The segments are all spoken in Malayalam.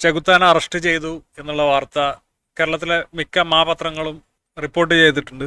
ചെകുത്താനെ അറസ്റ്റ് ചെയ്തു എന്നുള്ള വാർത്ത കേരളത്തിലെ മിക്ക മാപത്രങ്ങളും റിപ്പോർട്ട് ചെയ്തിട്ടുണ്ട്.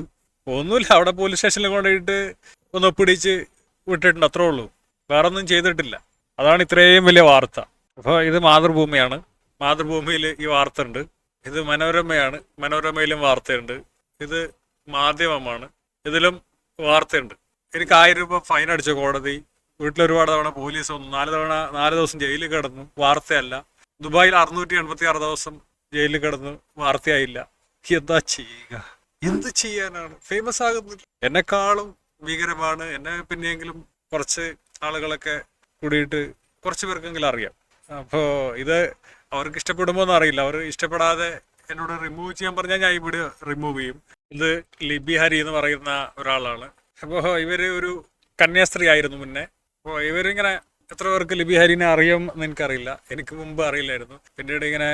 ഒന്നുമില്ല അവിടെ പോലീസ് സ്റ്റേഷനിൽ കൊണ്ടുപോയിട്ട് ഒന്ന് ഒപ്പിടിച്ച് വിട്ടിട്ടുണ്ട് അത്രേ ഉള്ളൂ. വേറെ ഒന്നും ചെയ്തിട്ടില്ല. അതാണ് ഇത്രയും വലിയ വാർത്ത. അപ്പോൾ ഇത് മാതൃഭൂമിയാണ്. മാതൃഭൂമിയിൽ ഈ വാർത്ത ഉണ്ട്. ഇത് മനോരമയാണ്. മനോരമയിലും വാർത്തയുണ്ട്. ഇത് മാധ്യമമാണ്. ഇതിലും വാർത്തയുണ്ട്. എനിക്ക് ആയിരം രൂപ ഫൈൻ അടിച്ച കോടതി. വീട്ടിൽ ഒരുപാട് തവണ പോലീസ് വന്നു. നാല് തവണ നാല് ദിവസം ജയിലിൽ കിടന്നു. വാർത്തയല്ല. ദുബായിൽ അറുന്നൂറ്റി എൺപത്തി ആറ് ദിവസം ജയിലിൽ കിടന്ന് വാർത്തയായില്ല. എന്താ ചെയ്യുക? എന്ത് ചെയ്യാനാണ്? ഫേമസ് ആകുന്നില്ല. എന്നെക്കാളും ഭീകരമാണ്. എന്നെ പിന്നെയെങ്കിലും കുറച്ച് ആളുകളൊക്കെ കൂടിയിട്ട് കുറച്ച് പേർക്കെങ്കിലും അറിയാം. അപ്പോൾ ഇത് അവർക്ക് ഇഷ്ടപ്പെടുമോ എന്ന് അറിയില്ല അവർ ഇഷ്ടപ്പെടാതെ എന്നോട് റിമൂവ് ചെയ്യാൻ പറഞ്ഞാൽ ഞാൻ ഇവിടെ റിമൂവ് ചെയ്യും. ഇത് ലിബി ഹരി എന്ന് പറയുന്ന ഒരാളാണ്. അപ്പോൾ ഇവർ ഒരു കന്യാസ്ത്രീ ആയിരുന്നു മുന്നേ. അപ്പോൾ ഇവരിങ്ങനെ എത്ര പേർക്ക് ലിബി ഹരിനെ അറിയാം എന്ന് എനിക്കറിയില്ല. എനിക്ക് മുമ്പ് അറിയില്ലായിരുന്നു. പിന്നീട് ഇങ്ങനെ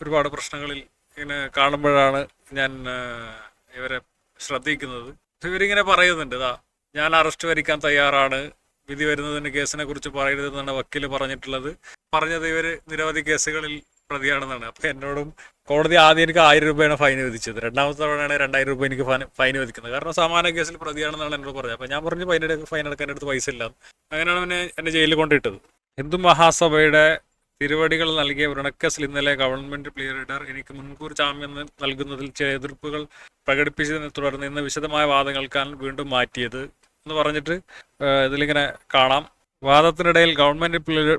ഒരുപാട് പ്രശ്നങ്ങളിൽ ഇങ്ങനെ കാണുമ്പോഴാണ് ഞാൻ ഇവരെ ശ്രദ്ധിക്കുന്നത്. ഇവരിങ്ങനെ പറയുന്നുണ്ട് ഇതാ ഞാൻ അറസ്റ്റ് വരിക്കാൻ തയ്യാറാണ്. വിധി വരുന്നതിന് കേസിനെ കുറിച്ച് പറയരുതെന്നാണ് വക്കീൽ പറഞ്ഞിട്ടുള്ളത്. പറഞ്ഞത് ഇവർ നിരവധി കേസുകളിൽ പ്രതിയാണെന്നാണ്. അപ്പൊ എന്നോടും കോടതി ആദ്യം എനിക്ക് ആയിരം രൂപയാണ് ഫൈൻ വിധിച്ചത്. രണ്ടാമത്തെ തവണയാണ് രണ്ടായിരം രൂപ എനിക്ക് ഫൈൻ വിധിക്കുന്നത്. കാരണം സമാന കേസിൽ പ്രതിയാണെന്നാണ് എന്നോട് പറഞ്ഞത്. അപ്പൊ ഞാൻ പറഞ്ഞു ഫൈൻ ഫൈൻ എടുക്കാൻ എന്റെ അടുത്ത് പൈസ ഇല്ല. അങ്ങനെയാണ് പിന്നെ എന്നെ ജയിലിൽ കൊണ്ടിട്ടത് ഹിന്ദു മഹാസഭയുടെ തിരുവടികൾ നൽകിയ വ്രണക്കേസിൽ ഇന്നലെ ഗവൺമെന്റ് ലീഡർ എനിക്ക് മുൻകൂർ ജാമ്യം നൽകുന്നതിൽ ചില എതിർപ്പുകൾ പ്രകടിപ്പിച്ചതിനെ തുടർന്ന് ഇന്ന് വിശദമായ വാദങ്ങൾക്കാണ് വീണ്ടും മാറ്റിയത് എന്ന് പറഞ്ഞിട്ട് ഇതിലിങ്ങനെ കാണാം. വാദത്തിനിടയിൽ ഗവൺമെന്റ്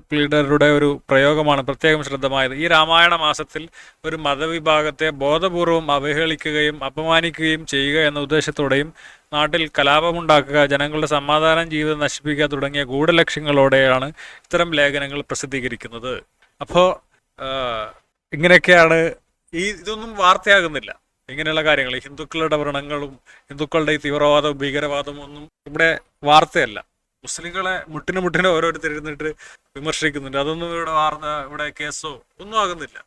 പ്ലീഡറുടെ ഒരു പ്രയോഗമാണ് പ്രത്യേകം ശ്രദ്ധമായത്. ഈ രാമായണ മാസത്തിൽ ഒരു മതവിഭാഗത്തെ ബോധപൂർവം അവഹേളിക്കുകയും അപമാനിക്കുകയും ചെയ്യുക എന്ന ഉദ്ദേശത്തോടെയും നാട്ടിൽ കലാപമുണ്ടാക്കുക ജനങ്ങളുടെ സമാധാനം ജീവിതം നശിപ്പിക്കുക തുടങ്ങിയ ഗൂഢലക്ഷ്യങ്ങളോടെയാണ് ഇത്തരം ലേഖനങ്ങൾ പ്രസിദ്ധീകരിക്കുന്നത്. അപ്പോൾ ഇങ്ങനെയൊക്കെയാണ് ഈ ഇതൊന്നും വാർത്തയാകുന്നില്ല. ഇങ്ങനെയുള്ള കാര്യങ്ങൾ ഹിന്ദുക്കളുടെ വ്രണങ്ങളും ഹിന്ദുക്കളുടെ ഈ തീവ്രവാദവും ഭീകരവാദവും ഒന്നും ഇവിടെ വാർത്തയല്ല. മുസ്ലിങ്ങളെ മുട്ടിന് മുട്ടിന് ഓരോരുത്തരിരുന്നിട്ട് വിമർശിക്കുന്നുണ്ട്. അതൊന്നും ഇവിടെ വാർത്ത ഇവിടെ കേസോ ഒന്നും ആകുന്നില്ല.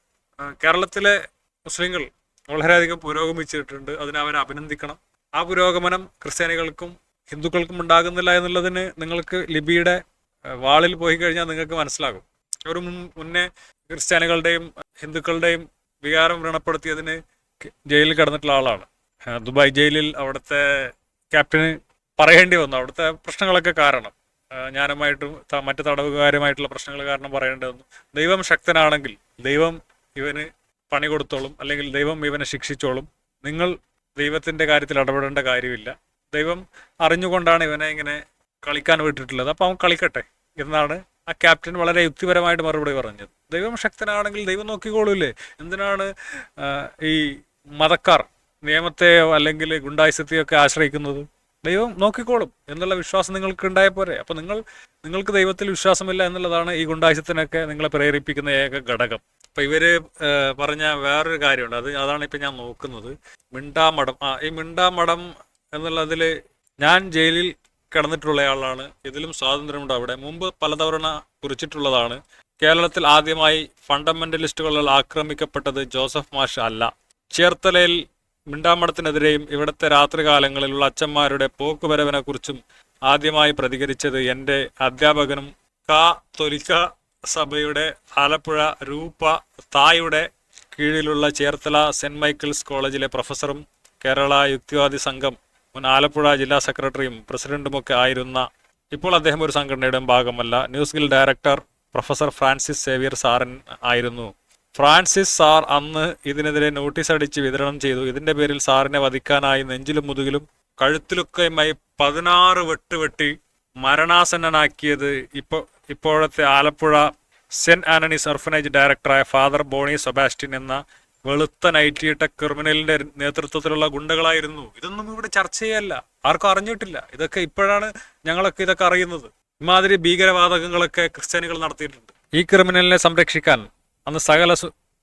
കേരളത്തിലെ മുസ്ലിങ്ങൾ വളരെയധികം പുരോഗമിച്ചിട്ടുണ്ട്. അതിനെ അവരെ അഭിനന്ദിക്കണം. ആ പുരോഗമനം ക്രിസ്ത്യാനികൾക്കും ഹിന്ദുക്കൾക്കും ഉണ്ടാകുന്നില്ല എന്നുള്ളതിന് നിങ്ങൾക്ക് ലിബിയുടെ വാളിൽ പോയി കഴിഞ്ഞാൽ നിങ്ങൾക്ക് മനസ്സിലാകും. ഒരു മുന്നേ ക്രിസ്ത്യാനികളുടെയും ഹിന്ദുക്കളുടെയും വികാരം വ്രണപ്പെടുത്തിയതിന് ജയിലിൽ കിടന്നിട്ടുള്ള ആളാണ്. ദുബായ് ജയിലിൽ അവിടുത്തെ ക്യാപ്റ്റന് പറയേണ്ടി വന്നു. അവിടുത്തെ പ്രശ്നങ്ങളൊക്കെ കാരണം. ഞാനുമായിട്ടും മറ്റു തടവുകാരുമായിട്ടുള്ള പ്രശ്നങ്ങൾ കാരണം പറയേണ്ടി വന്നു. ദൈവം ശക്തനാണെങ്കിൽ ദൈവം ഇവന് പണി കൊടുത്തോളും അല്ലെങ്കിൽ ദൈവം ഇവനെ ശിക്ഷിച്ചോളും. നിങ്ങൾ ദൈവത്തിന്റെ കാര്യത്തിൽ ഇടപെടേണ്ട കാര്യമില്ല. ദൈവം അറിഞ്ഞുകൊണ്ടാണ് ഇവനെ ഇങ്ങനെ കളിക്കാൻ വിട്ടിട്ടുള്ളത്. അപ്പം അവൻ കളിക്കട്ടെ എന്നാണ് ആ ക്യാപ്റ്റൻ വളരെ യുക്തിപരമായിട്ട് മറുപടി പറഞ്ഞത്. ദൈവം ശക്തനാണെങ്കിൽ ദൈവം നോക്കിക്കോളൂല്ലേ? എന്തിനാണ് ഈ മതക്കാർ നിയമത്തെയോ അല്ലെങ്കിൽ ഗുണ്ടായുസത്തെയോ ഒക്കെ ആശ്രയിക്കുന്നത്? ദൈവം നോക്കിക്കോളും എന്നുള്ള വിശ്വാസം നിങ്ങൾക്ക് ഉണ്ടായ പോരെ. അപ്പൊ നിങ്ങൾ നിങ്ങൾക്ക് ദൈവത്തിൽ വിശ്വാസമില്ല എന്നുള്ളതാണ് ഈ ഗുണ്ടാശത്തിനൊക്കെ നിങ്ങളെ പ്രേരിപ്പിക്കുന്ന ഏക ഘടകം. അപ്പൊ ഇവർ പറഞ്ഞ വേറൊരു കാര്യമുണ്ട്. അത് അതാണ് ഇപ്പൊ ഞാൻ നോക്കുന്നത്. മിണ്ടാമഠം ആ ഈ മിണ്ടാമഠം എന്നുള്ളതിൽ ഞാൻ ജയിലിൽ കിടന്നിട്ടുള്ള ആളാണ്. ഇതിലും സ്വാതന്ത്ര്യമുണ്ട് അവിടെ. മുമ്പ് പലതവണ കുറിച്ചിട്ടുള്ളതാണ്. കേരളത്തിൽ ആദ്യമായി ഫണ്ടമെന്റലിസ്റ്റുകളാൽ ആക്രമിക്കപ്പെട്ടത് ജോസഫ് മാഷ് അല്ല. ചേർത്തലയിൽ മിണ്ടാമഠത്തിനെതിരെയും ഇവിടുത്തെ രാത്രികാലങ്ങളിലുള്ള അച്ഛന്മാരുടെ പോക്കുവരവിനെ കുറിച്ചും ആദ്യമായി പ്രതികരിച്ചത് എന്റെ അധ്യാപകനും കാ തൊലിക്ക സഭയുടെ ആലപ്പുഴ രൂപ തായുടെ കീഴിലുള്ള ചേർത്തല സെന്റ് മൈക്കിൾസ് കോളേജിലെ പ്രൊഫസറും കേരള യുക്തിവാദി സംഘം മുൻ ആലപ്പുഴ ജില്ലാ സെക്രട്ടറിയും പ്രസിഡന്റുമൊക്കെ ആയിരുന്ന ഇപ്പോൾ അദ്ദേഹം ഒരു സംഘടനയുടെ ഭാഗമല്ല. ന്യൂസ് ഗിൽ ഡയറക്ടർ പ്രൊഫസർ ഫ്രാൻസിസ് സേവിയർ സാറൻ ആയിരുന്നു. ഫ്രാൻസിസ് സാർ അന്ന് ഇതിനെതിരെ നോട്ടീസ് അടിച്ച് വിതരണം ചെയ്തു. ഇതിന്റെ പേരിൽ സാറിനെ വധിക്കാനായി നെഞ്ചിലും മുതുകിലും കഴുത്തിലൊക്കെയുമായി പതിനാറ് വെട്ട് വെട്ടി മരണാസന്നനാക്കിയത് ഇപ്പോൾ ഇപ്പോഴത്തെ ആലപ്പുഴ സെന്റ് ആന്റണീസ് ഓർഫനേജ് ഡയറക്ടറായ ഫാദർ ബോണി സെബാസ്റ്റ്യൻ എന്ന വെളുത്ത നൈറ്റിയിട്ട ക്രിമിനലിന്റെ നേതൃത്വത്തിലുള്ള ഗുണ്ടകളായിരുന്നു. ഇതൊന്നും ഇവിടെ ചർച്ച ചെയ്യല്ല. ആർക്കും അറിഞ്ഞിട്ടില്ല. ഇതൊക്കെ ഇപ്പോഴാണ് ഞങ്ങളൊക്കെ ഇതൊക്കെ അറിയുന്നത്. ഇമാതിരി ഭീകരവാതകങ്ങളൊക്കെ ക്രിസ്ത്യാനികൾ നടത്തിയിട്ടുണ്ട്. ഈ ക്രിമിനലിനെ സംരക്ഷിക്കാൻ അന്ന് സകല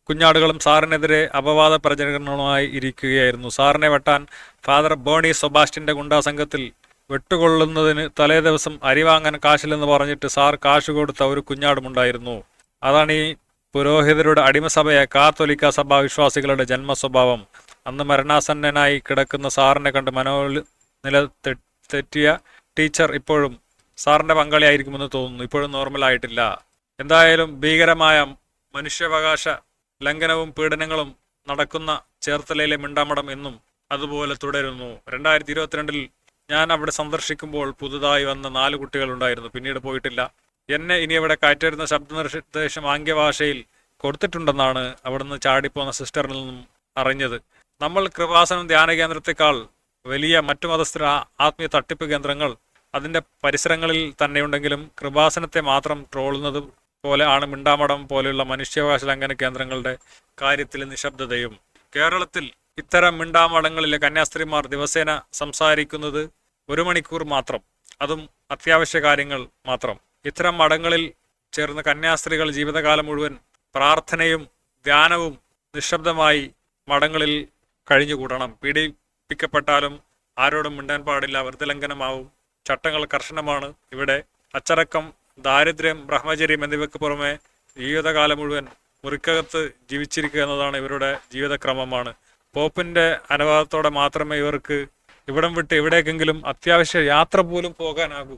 കുഞ്ഞാടുകളും സാറിനെതിരെ അപവാദ പ്രചരണങ്ങളുമായി ഇരിക്കുകയായിരുന്നു. സാറിനെ വെട്ടാൻ ഫാദർ ബോണി സൊബാസ്റ്റിന്റെ ഗുണ്ടാസംഘത്തിൽ വെട്ടുകൊള്ളുന്നതിന് തലേ ദിവസം അരിവാങ്ങാൻ കാശില്ലെന്ന് പറഞ്ഞിട്ട് സാർ കാശ് കൊടുത്ത ഒരു കുഞ്ഞാടുമുണ്ടായിരുന്നു. അതാണ് ഈ പുരോഹിതരുടെ അടിമസഭയെ കാത്തോലിക്ക സഭാ വിശ്വാസികളുടെ ജന്മ സ്വഭാവം അന്ന് മരണാസന്നനായി കിടക്കുന്ന സാറിനെ കണ്ട് മനോ നില തെറ്റിയ ടീച്ചർ ഇപ്പോഴും സാറിന്റെ പങ്കാളിയായിരിക്കുമെന്ന് തോന്നുന്നു. ഇപ്പോഴും നോർമൽ ആയിട്ടില്ല. എന്തായാലും ഭീകരമായ മനുഷ്യാവകാശ ലംഘനവും പീഡനങ്ങളും നടക്കുന്ന ചേർത്തലയിലെ മിണ്ടാമടം എന്നും അതുപോലെ തുടരുന്നു. രണ്ടായിരത്തി ഇരുപത്തിരണ്ടിൽ ഞാൻ അവിടെ സന്ദർശിക്കുമ്പോൾ പുതുതായി വന്ന നാല് കുട്ടികളുണ്ടായിരുന്നു. പിന്നീട് പോയിട്ടില്ല. എന്നെ ഇനി അവിടെ കയറ്റരുന്ന ശബ്ദ നിർദ്ദേശം ആംഗ്യഭാഷയിൽ കൊടുത്തിട്ടുണ്ടെന്നാണ് അവിടുന്ന് ചാടിപ്പോന്ന സിസ്റ്ററിൽ നിന്നും അറിഞ്ഞത്. നമ്മൾ കൃപാസനം ധ്യാന കേന്ദ്രത്തെക്കാൾ വലിയ മറ്റു മതസ്ഥര ആത്മീയ തട്ടിപ്പ് കേന്ദ്രങ്ങൾ അതിന്റെ പരിസരങ്ങളിൽ തന്നെയുണ്ടെങ്കിലും കൃപാസനത്തെ മാത്രം ട്രോളുന്നത് പോലെ ആണ് മിണ്ടാമടം പോലെയുള്ള മനുഷ്യാവകാശ ലംഘന കേന്ദ്രങ്ങളുടെ കാര്യത്തിൽ നിശബ്ദതയും. കേരളത്തിൽ ഇത്തരം മിണ്ടാമടങ്ങളിലെ കന്യാസ്ത്രീമാർ ദിവസേന സംസാരിക്കുന്നത് ഒരു മണിക്കൂർ മാത്രം. അതും അത്യാവശ്യ കാര്യങ്ങൾ മാത്രം. ഇത്തരം മഠങ്ങളിൽ ചേർന്ന കന്യാസ്ത്രീകൾ ജീവിതകാലം മുഴുവൻ പ്രാർത്ഥനയും ധ്യാനവും നിശബ്ദമായി മഠങ്ങളിൽ കഴിഞ്ഞുകൂടണം. പീഡിപ്പിക്കപ്പെട്ടാലും ആരോടും മിണ്ടാൻ പാടില്ല. വൃത്തിലംഘനമാവും ചട്ടങ്ങൾ കർശനമാണ്. ഇവിടെ അച്ചടക്കം ദാരിദ്ര്യം ബ്രഹ്മചര്യം എന്നിവയ്ക്ക് പുറമെ ജീവിതകാലം മുഴുവൻ മുറിക്കകത്ത് ജീവിച്ചിരിക്കുക എന്നതാണ് ഇവരുടെ ജീവിതക്രമമാണ്. പോപ്പിന്റെ അനുവാദത്തോടെ മാത്രമേ ഇവർക്ക് ഇവിടം വിട്ട് എവിടേക്കെങ്കിലും അത്യാവശ്യ യാത്ര പോലും പോകാനാകൂ.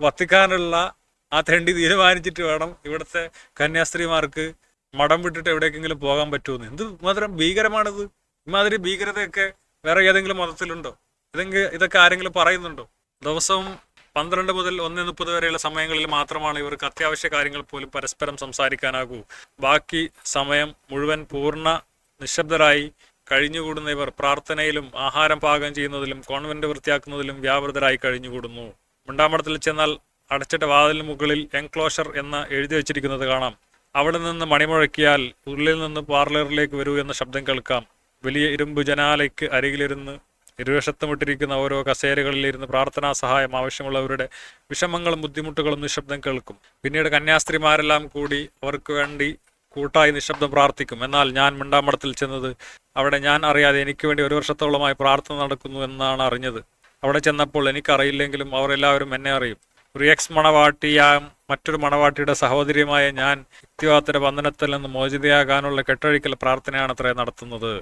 വത്തിക്കാനുള്ള ആ തെണ്ടി തീരുമാനിച്ചിട്ട് വേണം ഇവിടുത്തെ കന്യാസ്ത്രീമാർക്ക് മടം വിട്ടിട്ട് എവിടേക്കെങ്കിലും പോകാൻ പറ്റുമെന്ന് എന്ത് മാത്രം ഭീകരമാണിത്? ഇമാതിരി ഭീകരതയൊക്കെ വേറെ ഏതെങ്കിലും മതത്തിലുണ്ടോ? ഇതെങ്കിൽ ഇതൊക്കെ ആരെങ്കിലും പറയുന്നുണ്ടോ? ദിവസവും പന്ത്രണ്ട് മുതൽ ഒന്ന് മുപ്പത് വരെയുള്ള സമയങ്ങളിൽ മാത്രമാണ് ഇവർക്ക് അത്യാവശ്യ കാര്യങ്ങൾ പോലും പരസ്പരം സംസാരിക്കാനാകൂ. ബാക്കി സമയം മുഴുവൻ പൂർണ നിശബ്ദരായി കഴിഞ്ഞുകൂടുന്ന ഇവർ പ്രാർത്ഥനയിലും ആഹാരം പാകം ചെയ്യുന്നതിലും കോൺവെന്റ് വൃത്തിയാക്കുന്നതിലും വ്യാപൃതരായി കഴിഞ്ഞുകൂടുന്നു. മുണ്ടാമടത്തിൽ ചെന്നാൽ അടച്ചിട്ട വാതിലിന് മുകളിൽ എൻക്ലോഷർ എന്ന് എഴുതി വെച്ചിരിക്കുന്നത് കാണാം. അവിടെ നിന്ന് മണിമുഴക്കിയാൽ ഉള്ളിൽ നിന്ന് പാർലറിലേക്ക് വരൂ എന്ന ശബ്ദം കേൾക്കാം. വലിയ ഇരുമ്പ് ജനാലയ്ക്ക് അരികിലിരുന്ന് ഇരുവശത്തും ഇട്ടിരിക്കുന്ന ഓരോ കസേരകളിലിരുന്ന് പ്രാർത്ഥനാ സഹായം ആവശ്യമുള്ളവരുടെ വിഷമങ്ങളും ബുദ്ധിമുട്ടുകളും നിശബ്ദം കേൾക്കും. പിന്നീട് കന്യാസ്ത്രീമാരെല്ലാം കൂടി അവർക്ക് വേണ്ടി കൂട്ടായി നിശബ്ദം പ്രാർത്ഥിക്കും. എന്നാൽ ഞാൻ മിണ്ടാമടത്തിൽ ചെന്നത് അവിടെ ഞാൻ അറിയാതെ എനിക്ക് വേണ്ടി ഒരു വർഷത്തോളമായി പ്രാർത്ഥന നടക്കുന്നു എന്നാണ് അറിഞ്ഞത്. അവിടെ ചെന്നപ്പോൾ എനിക്കറിയില്ലെങ്കിലും അവർ എല്ലാവരും എന്നെ അറിയും. ഒരു എക്സ് മണവാട്ടിയാം മറ്റൊരു മണവാട്ടിയുടെ സഹോദരിയുമായ ഞാൻ യുക്തിവാദത്തിന്റെ ബന്ധനത്തിൽ നിന്ന് മോചിതയാകാനുള്ള കെട്ടഴിക്കൽ പ്രാർത്ഥനയാണ് അത്ര നടത്തുന്നത്.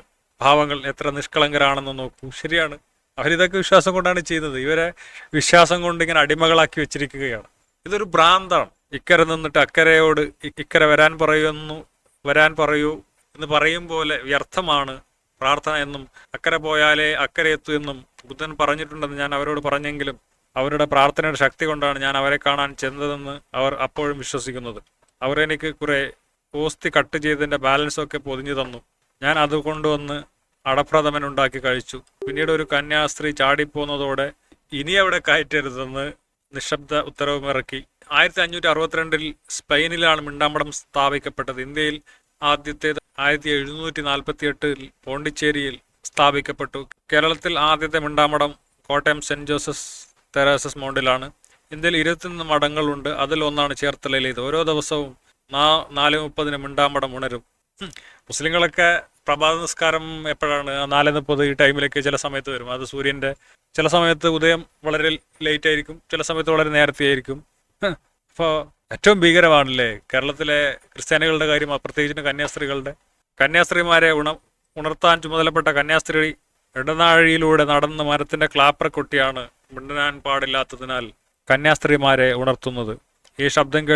ഭാവങ്ങൾ എത്ര നിഷ്കളങ്കരാണെന്ന് നോക്കൂ. ശരിയാണ്. അവരിതൊക്കെ വിശ്വാസം കൊണ്ടാണ് ചെയ്യുന്നത് ഇവരെ വിശ്വാസം കൊണ്ട് ഇങ്ങനെ അടിമകളാക്കി വെച്ചിരിക്കുകയാണ്. ഇതൊരു ഭ്രാന്താണ്. ഇക്കരെ നിന്നിട്ട് അക്കരയോട് ഇക്കര വരാൻ പറയുന്നു വരാൻ പറയൂ എന്ന് പറയും പോലെ വ്യർത്ഥമാണ് പ്രാർത്ഥന എന്നും അക്കരെ പോയാലേ അക്കരെ എത്തൂ എന്നും ബുദ്ധൻ പറഞ്ഞിട്ടുണ്ടെന്ന് ഞാൻ അവരോട് പറഞ്ഞെങ്കിലും അവരുടെ പ്രാർത്ഥനയുടെ ശക്തി കൊണ്ടാണ് ഞാൻ അവരെ കാണാൻ ചെന്നതെന്ന് അവർ അപ്പോഴും വിശ്വസിക്കുന്നത്. അവരെനിക്ക് കുറെ പോസ്തി കട്ട് ചെയ്തതിന്റെ ബാലൻസൊക്കെ പൊതിഞ്ഞു തന്നു. ഞാൻ അത് വന്ന് അടപ്രഥമൻ ഉണ്ടാക്കി കഴിച്ചു. പിന്നീട് ഒരു കന്യാസ്ത്രീ ചാടിപ്പോന്നതോടെ ഇനി അവിടെ കയറ്റരുതെന്ന് നിശബ്ദ ഉത്തരവും ഇറക്കി ആയിരത്തി അഞ്ഞൂറ്റി അറുപത്തിരണ്ടിൽ സ്പെയിനിലാണ് മിണ്ടാമ്പടം സ്ഥാപിക്കപ്പെട്ടത്. ഇന്ത്യയിൽ ആദ്യത്തേത് ആയിരത്തി എഴുന്നൂറ്റി നാൽപ്പത്തി എട്ടിൽ പോണ്ടിച്ചേരിയിൽ സ്ഥാപിക്കപ്പെട്ടു. കേരളത്തിൽ ആദ്യത്തെ മിണ്ടാമടം കോട്ടയം സെന്റ് ജോസഫ് തെരേസസ് മൗണ്ടിലാണ്. ഇന്ത്യയിൽ ഇരുപത്തിയൊന്ന് മഠങ്ങളുണ്ട്. അതിൽ ഒന്നാണ് ചേർത്തലയിലേത്. ഓരോ ദിവസവും നാ നാല് മുപ്പതിന് മിണ്ടാമടം ഉണരും. മുസ്ലിങ്ങളൊക്കെ പ്രഭാത നിസ്കാരം എപ്പോഴാണ്? നാല് മുപ്പത് ഈ ടൈമിലേക്ക് ചില സമയത്ത് വരും. അത് സൂര്യന്റെ ചില സമയത്ത് ഉദയം വളരെ ലേറ്റ് ആയിരിക്കും ചില സമയത്ത് വളരെ നേരത്തെ ആയിരിക്കും. അപ്പോൾ ഏറ്റവും ഭീകരമാണല്ലേ? കേരളത്തിലെ ക്രിസ്ത്യാനികളുടെ കാര്യം പ്രത്യേകിച്ച് കന്യാസ്ത്രീകളുടെ. കന്യാസ്ത്രീമാരെ ഉണ ഉണർത്താൻ ചുമതലപ്പെട്ട കന്യാസ്ത്രീ ഇടനാഴിയിലൂടെ നടന്ന് മരത്തിന്റെ ക്ലാപ്പർ കൊട്ടിയാണ് മിണ്ടാൻ പാടില്ലാത്തതിനാൽ കന്യാസ്ത്രീമാരെ ഉണർത്തുന്നത്. ഈ ശബ്ദം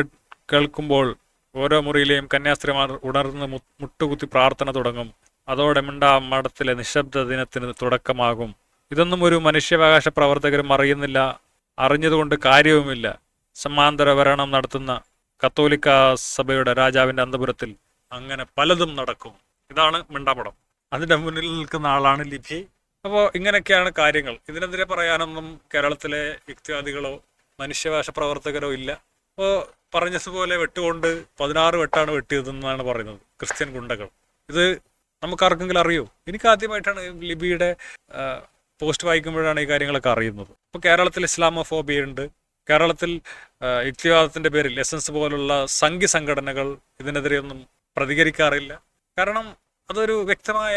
കേൾക്കുമ്പോൾ ഓരോ മുറിയിലെയും കന്യാസ്ത്രീമാർ ഉണർന്ന് മുട്ടുകുത്തി പ്രാർത്ഥന തുടങ്ങും. അതോടെ മിണ്ടാ മഠത്തിലെ നിശബ്ദ ദിനത്തിന് തുടക്കമാകും. ഇതൊന്നും ഒരു മനുഷ്യാവകാശ പ്രവർത്തകരും അറിയുന്നില്ല അറിഞ്ഞതുകൊണ്ട് കാര്യവുമില്ല. സമാന്തര ഭരണം നടത്തുന്ന കത്തോലിക്ക സഭയുടെ രാജാവിന്റെ അന്തപുരത്തിൽ അങ്ങനെ പലതും നടക്കും. ഇതാണ് മിണ്ടാപടം. അതിന്റെ മുന്നിൽ നിൽക്കുന്ന ആളാണ് ലിപി അപ്പോൾ ഇങ്ങനെയൊക്കെയാണ് കാര്യങ്ങൾ. ഇതിനെതിരെ പറയാനൊന്നും കേരളത്തിലെ യുക്തിവാദികളോ മനുഷ്യവാശ പ്രവർത്തകരോ ഇല്ല. അപ്പോൾ പറഞ്ഞതുപോലെ വെട്ടുകൊണ്ട് പതിനാറ് വെട്ടാണ് വെട്ടിയതെന്നാണ് പറയുന്നത് ക്രിസ്ത്യൻ ഗുണ്ടകൾ. ഇത് നമുക്ക് ആർക്കെങ്കിലും അറിയോ? എനിക്ക് ആദ്യമായിട്ടാണ് ലിബിയുടെ പോസ്റ്റ് വായിക്കുമ്പോഴാണ് ഈ കാര്യങ്ങളൊക്കെ അറിയുന്നത്. ഇപ്പോൾ കേരളത്തിൽ ഇസ്ലാമോഫോബിയ ഉണ്ട്. കേരളത്തിൽ യുക്തിവാദത്തിന്റെ പേരിൽ എസൻസ് പോലുള്ള സംഘി സംഘടനകൾ ഇതിനെതിരെയൊന്നും പ്രതികരിക്കാറില്ല. കാരണം അതൊരു വ്യക്തമായ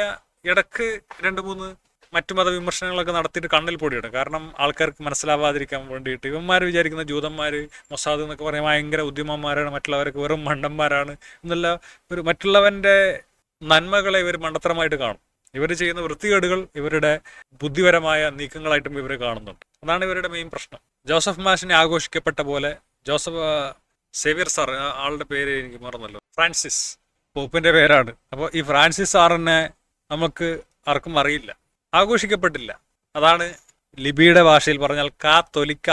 ഇടയ്ക്ക് രണ്ട് മൂന്ന് മറ്റു മതവിമർശനങ്ങളൊക്കെ നടത്തിയിട്ട് കണ്ണിൽ പൊടിയിടും. കാരണം ആൾക്കാർക്ക് മനസ്സിലാവാതിരിക്കാൻ വേണ്ടിയിട്ട്. ഇവന്മാർ വിചാരിക്കുന്ന ജൂതന്മാർ മൊസാദ് എന്നൊക്കെ പറയാൻ ഭയങ്കര ഉദ്യമന്മാരാണ് മറ്റുള്ളവർക്ക് വെറും മണ്ടന്മാരാണ് എന്നല്ല ഒരു മറ്റുള്ളവന്റെ നന്മകളെ ഇവർ മണ്ടത്തരമായിട്ട് കാണും. ഇവർ ചെയ്യുന്ന വൃത്തികേടുകൾ ഇവരുടെ ബുദ്ധിപരമായ നീക്കങ്ങളായിട്ടും ഇവർ കാണുന്നുണ്ട്. അതാണ് ഇവരുടെ മെയിൻ പ്രശ്നം. ജോസഫ് മാഷിനെ ആഘോഷിക്കപ്പെട്ട പോലെ ജോസഫ് സേവ്യർ സാർ ആളുടെ പേര് എനിക്ക് മറന്നല്ലോ. ഫ്രാൻസിസ്. പോപ്പിന്റെ പേരാണ്. അപ്പോൾ ഈ ഫ്രാൻസിസ് സാറിനെ നമുക്ക് ആർക്കും അറിയില്ല. ആഘോഷിക്കപ്പെട്ടില്ല. അതാണ് ലിബിയുടെ ഭാഷയിൽ പറഞ്ഞാൽ കാത്തൊലിക്ക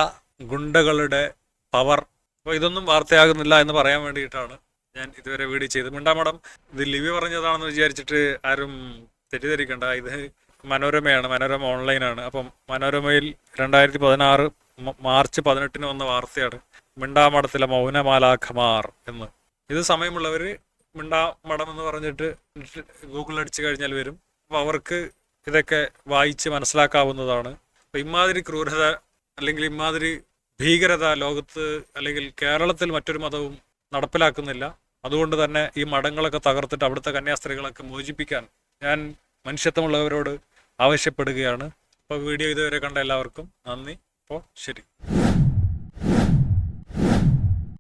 ഗുണ്ടകളുടെ പവർ. അപ്പോൾ ഇതൊന്നും വാർത്തയാകുന്നില്ല എന്ന് പറയാൻ വേണ്ടിയിട്ടാണ് ഞാൻ ഇതുവരെ വീഡിയോ ചെയ്തത്. മിണ്ടാമടം ഇത് ലിബി പറഞ്ഞതാണെന്ന് വിചാരിച്ചിട്ട് ആരും തെറ്റിദ്ധരിക്കണ്ട. ഇത് മനോരമയാണ് മനോരമ ഓൺലൈനാണ്. അപ്പം മനോരമയിൽ രണ്ടായിരത്തി പതിനാറ് മാർച്ച് പതിനെട്ടിന് വന്ന വാർത്തയാണ് മിണ്ടാമടത്തിലെ മൗനമാലാഖമാർ എന്ന്. ഇത് സമയമുള്ളവർ മിണ്ടാമടം എന്ന് പറഞ്ഞിട്ട് ഗൂഗിളിൽ അടിച്ചു കഴിഞ്ഞാൽ വരും. അപ്പോൾ അവർക്ക് ഇതൊക്കെ വായിച്ച് മനസ്സിലാക്കാവുന്നതാണ്. അപ്പോൾ ഇമാതിരി ക്രൂരത അല്ലെങ്കിൽ ഇമാതിരി ഭീകരത ലോകത്ത് അല്ലെങ്കിൽ കേരളത്തിൽ മറ്റൊരു മതവും നടപ്പിലാക്കുന്നില്ല. അതുകൊണ്ട് തന്നെ ഈ മഠങ്ങളൊക്കെ തകർത്തിട്ട് അവിടുത്തെ കന്യാസ്ത്രീകളൊക്കെ മോചിപ്പിക്കാൻ ഞാൻ മനുഷ്യത്വമുള്ളവരോട് ആവശ്യപ്പെടുകയാണ്. അപ്പോൾ വീഡിയോ ഇതുവരെ കണ്ട എല്ലാവർക്കും നന്ദി. അപ്പോൾ ശരി.